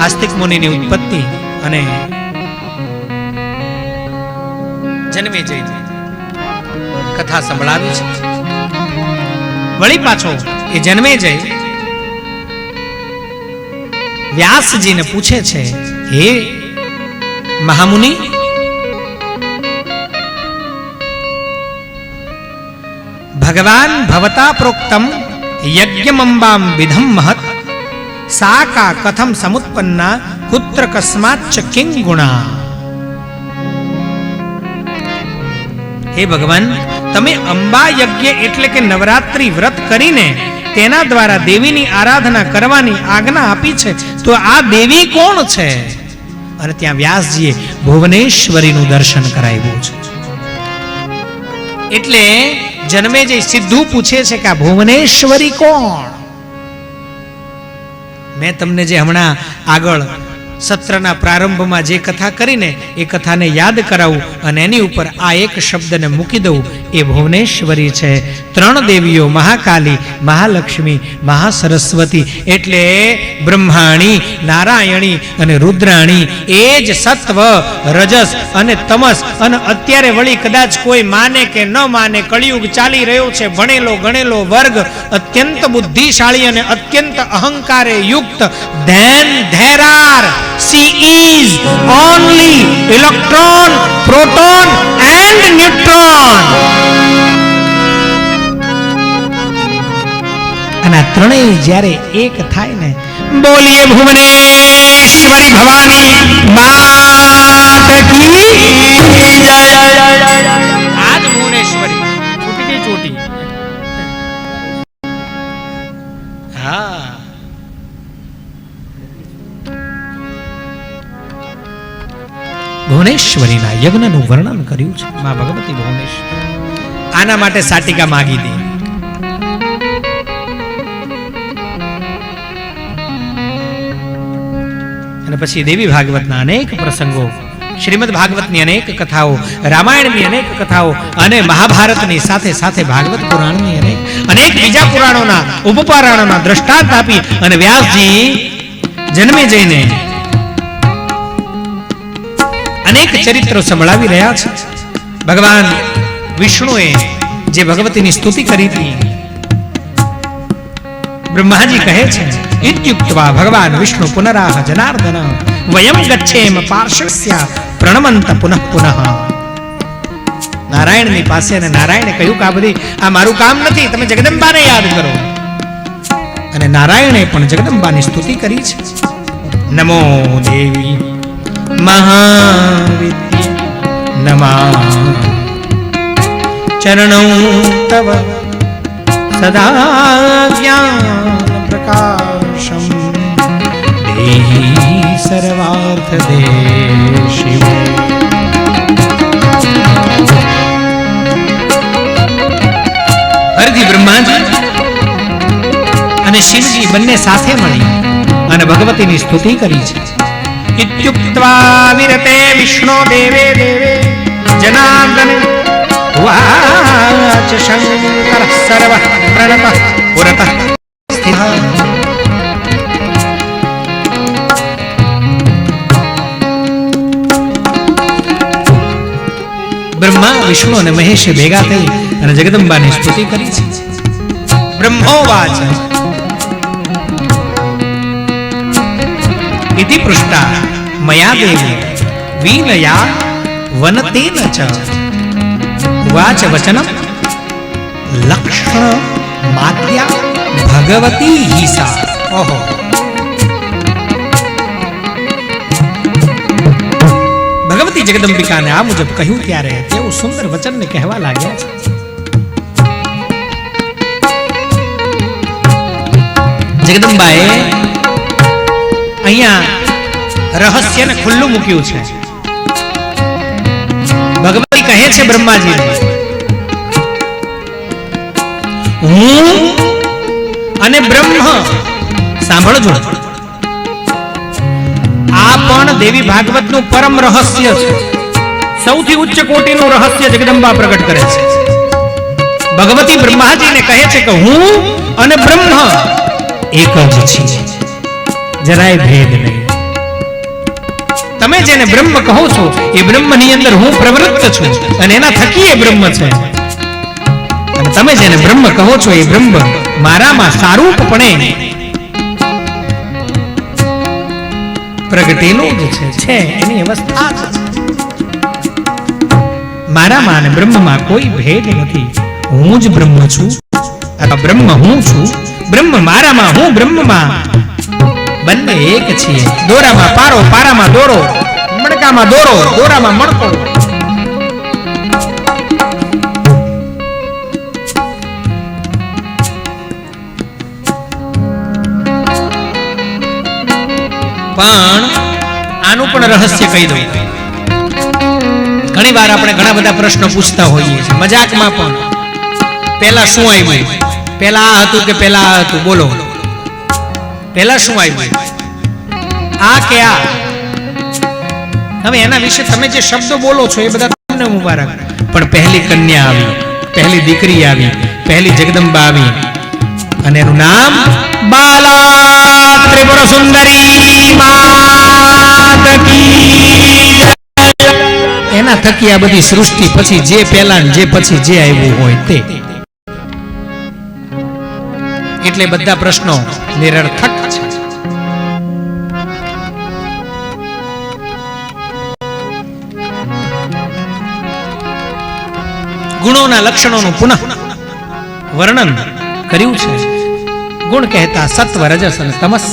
આસ્તિક મુનિની ઉત્પત્તિ અને જન્મે જઈ કથા સંભળાવી છે. વળી પાછો એ જન્મે જઈ વ્યાસજીને પૂછે છે, હે મહામુનિ, ભગવાન ભવતા પ્રોક્તમ યજ્ઞમંબામ વિધમ મહત સા કથમ સમુત્પન્ના કુત્ર કસ્માચ્ચ કિંગ ગુણા હે ભગવાન તમે અંબા યજ્ઞ એટલે કે નવરાત્રી વ્રત કરીને તેના દ્વારા દેવીની આરાધના કરવાની આજ્ઞા આપી છે તો આ દેવી કોણ છે અને ત્યાં વ્યાસજીએ ભુવનેશ્વરીનું દર્શન કરાવ્યું છે એટલે જન્મે જે સિદ્ધુ પૂછે છે કે આ ભુવનેશ્વરી કોણ મેં તમને જે હમણાં આગળ સત્રના પ્રારંભમાં જે કથા કરીને એ કથાને યાદ કરાવું અને એની ઉપર આ એક શબ્દને મૂકી દઉં એ ભુવનેશ્વરી છે. ત્રણ દેવીઓ, મહાકાલી, મહાલક્ષ્મી, મહાસરસ્વતી, એટલે બ્રહ્માણી, નારાયણી અને રુદ્રાણી. એ જ સત્વ, રજસ અને તમસ. અને અત્યારે વળી કદાચ કોઈ માને કે ન માને, કળિયુગ ચાલી રહ્યો છે. ભણેલો ગણેલો વર્ગ અત્યંત બુદ્ધિશાળી અને અત્યંત અહંકારે યુક્ત. Then there are see is only electron, proton and neutron. અને આ ત્રણેય જ્યારે એક થાય ને બોલીએ ભુવનેશ્વરી ભવાની માત કી જય આજ ભુવનેશ્વરી છૂટી ચોટી. હા. ભુવનેશ્વરીના યજ્ઞનું વર્ણન કર્યું છે. મા ભગવતી ભુવનેશ્વરી. આના માટે સાટિકા માગી દે અને પછી દેવી ભાગવતના અનેક પ્રસંગો, શ્રીમદ ભાગવતની અનેક કથાઓ, રામાયણની અનેક કથાઓ અને મહાભારતની સાથે સાથે ભાગવત પુરાણની અનેક અનેક બીજા પુરાણોના, ઉપપુરાણોના દ્રષ્ટાંત આપી અને વ્યાસજી જન્મે જઈને અનેક ચરિત્રો સંભળાવી રહ્યા છે. ભગવાન વિષ્ણુએ જે ભગવતીની સ્તુતિ કરી હતી, બ્રહ્માજી કહે છે, ઇત્યુક્તવા ભગવાન વિષ્ણુ પુનરાહ જનાર્દન, વયમ ગચ્છેમ પાર્શ્વસ્ય પ્રણમંત પુનઃ પુનઃ. નારાયણની પાસે અને નારાયણે કહ્યું કે આ બધી, આ મારું કામ નથી, તમે જગદંબાને યાદ કરો. અને નારાયણે પણ જગદંબાની સ્તુતિ કરી છે. નમો દેવી મહાવિદ્ય નમા. ચરણૌ તવ સદા જ્ઞાન પ્રકાશમ સર્વાર્થ દે શિવ હરજી બ્રહ્માજી અને શિવજી બંને સાથે મળી અને ભગવતીની સ્તુતિ કરી છે. ઇત્યુક્ત્વા વિરતે વિષ્ણુ વાચ શંકર સર્વ પ્રણત પુરત સ્થિતઃ બ્રહ્મા વિષ્ણુ અને મહેશ ભેગા થઈ અને જગદંબાની સ્તુતિ કરી છે બ્રહ્મોવાચ इति पृष्टा मया देवी वीणया वनतेन च उवाच वचनं લક્ષ્મણ માત્યા, ભગવતી હિસા. ઓહો. ભગવતી જગદંબિકાને આ મુજબ કહ્યું ત્યારે તેઓ સુંદર વચનને કહેવા લાગ્યા છે. જગદંબાએ અહીંયા રહસ્યને ખુલ્લું મૂક્યું છે. ભગવતી કહે છે બ્રહ્માજી હું અને બ્રહ્મ. સાંભળજો આ પણ દેવી ભાગવતનું પરમ રહસ્ય છે. સૌથી ઉચ્ચ કોટીનું રહસ્ય જગદંબા પ્રગટ કરે છે. ભગવતી બ્રહ્માજીને કહે છે કે હું અને બ્રહ્મ એક જ છે જરાય ભેદ નહીં. તમે જેને બ્રહ્મ કહો છો, એ બ્રહ્મની અંદર હું પ્રવૃત્ત છું અને એના થકી એ બ્રહ્મ છે. તમે જેને બ્રહ્મ કહો છો એ બ્રહ્મ મારામાં સારૂપપણે પ્રગટેલું જ છે એની અવસ્થા મારામાં અને બ્રહ્મમાં કોઈ ભેદ નથી. હું જ બ્રહ્મ છું, અથવા બ્રહ્મ હું છું. બ્રહ્મ મારામાં, હું બ્રહ્મમાં. બંને એક છીએ. દોરામાં પારો, પારામાં દોરો મણકામાં દોરો, દોરામાં મણકો પણ આનું પણ રહસ્ય કહી દઉં. ઘણી વાર આપણે ઘણા બધા પ્રશ્નો પૂછતા હોઈએ છીએ. મજાકમાં પણ. પહેલા શું આવ્યું? પહેલા આ હતું કે પહેલા આ હતું? બોલો. પહેલા શું આવ્યું? આ કે આ? હવે એના વિશે તમે જે શબ્દો બોલો છો એ બધા તમને મુબારક. પણ પહેલી કન્યા આવી, પહેલી દીકરી આવી, પહેલી જગદંબા આવી. અને એનું નામ બાલા. ત્રિપુર સુંદરી એના થકી આ બધી સૃષ્ટિ પછી જે પહેલા જે પછી જે આવ્યું હોય તે. એટલે બધા પ્રશ્નો નિરર્થક છે. ગુણોના લક્ષણોનું પુનઃ વર્ણન કર્યું છે. ગુણ કહેતા સત્વ રજસ અને તમસ.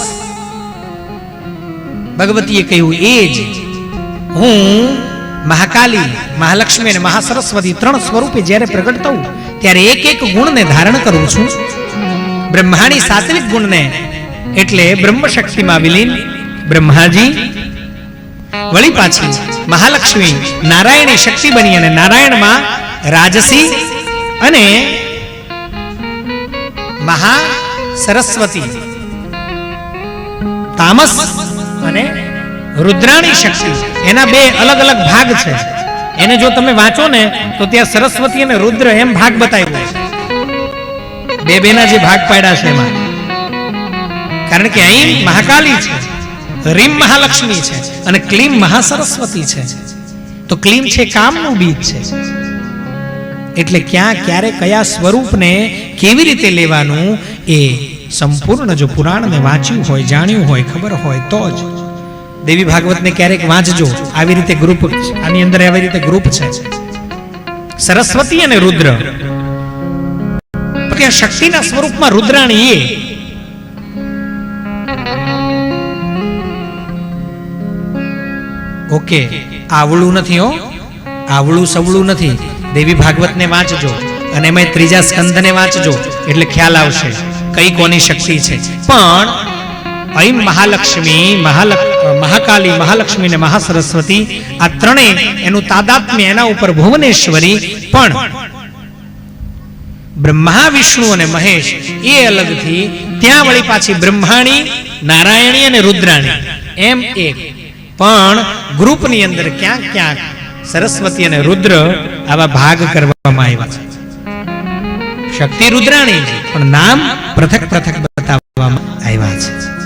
ભગવતીએ કહ્યું, એ જ હું મહાકાલી, મહાલક્ષ્મી અને મહાસરસ્વતી ત્રણ સ્વરૂપે જ્યારે પ્રગટ થઉં, ત્યારે એક એક ગુણને ધારણ કરું છું. બ્રહ્માની સાત્વિક ગુણને એટલે બ્રહ્મ શક્તિમાં વિલીન, બ્રહ્માજી, વળી પાછી મહાલક્ષ્મી, નારાયણી શક્તિ બની અને નારાયણમાં રાજસી અને મહા સરસ્વતી, તામસ અને રુદ્રાણી શક્તિ. એના બે અલગ અલગ ભાગ છે. એને જો તમે વાંચો ને, તો ત્યાં સરસ્વતી અને રુદ્ર એમ ભાગ બતાવ્યો છે. બે બેના જે ભાગ પાડ્યા છે એમાં. કારણ કે અહીં મહાકાલી છે, રીમ મહાલક્ષ્મી છે અને ક્લીમ મહાસરસ્વતી છે. તો ક્લીમ છે કામનું બીજ છે. એટલે ક્યાં, ક્યારે, કયા સ્વરૂપને કેવી રીતે લેવાનું એ સંપૂર્ણ જો પુરાણને વાંચ્યું હોય, જાણ્યું હોય, ખબર હોય, તો જ. દેવી ભાગવતને ક્યારેક વાંચજો. આવી રીતે ગ્રુપ આની અંદર આવી રીતે ગ્રુપ છે. સરસ્વતી અને રુદ્ર. ત્યાં શક્તિના સ્વરૂપમાં રુદ્રાણી એ ઓકે, આવળું નથી હો. આવળું સવળું નથી. દેવી ભાગવતને વાંચજો. અને એમાં ત્રીજા સ્કંદને વાંચજો. એટલે ખ્યાલ આવશે. કઈ કોની શક્તિ છે? પણ અહીં મહાલક્ષ્મી મહાલક મહાકાલી, મહાલક્ષ્મી અને મહાસરસ્વતી આ ત્રણેય એનું તાદાત્મ્ય એના ઉપર ભુવનેશ્વરી, પણ બ્રહ્મા, વિષ્ણુ અને મહેશ એ અલગથી ત્યાં વળી પાછી બ્રહ્માણી, નારાયણી અને રુદ્રાણી, એમ એક. પણ ગ્રુપની અંદર ક્યાંક ક્યાંક સરસ્વતી અને રુદ્ર આવા ભાગ કરવામાં આવ્યા છે. શક્તિ રુદ્રાણી છે પણ નામ પૃથક પૃથક બતાવવામાં આવ્યા છે.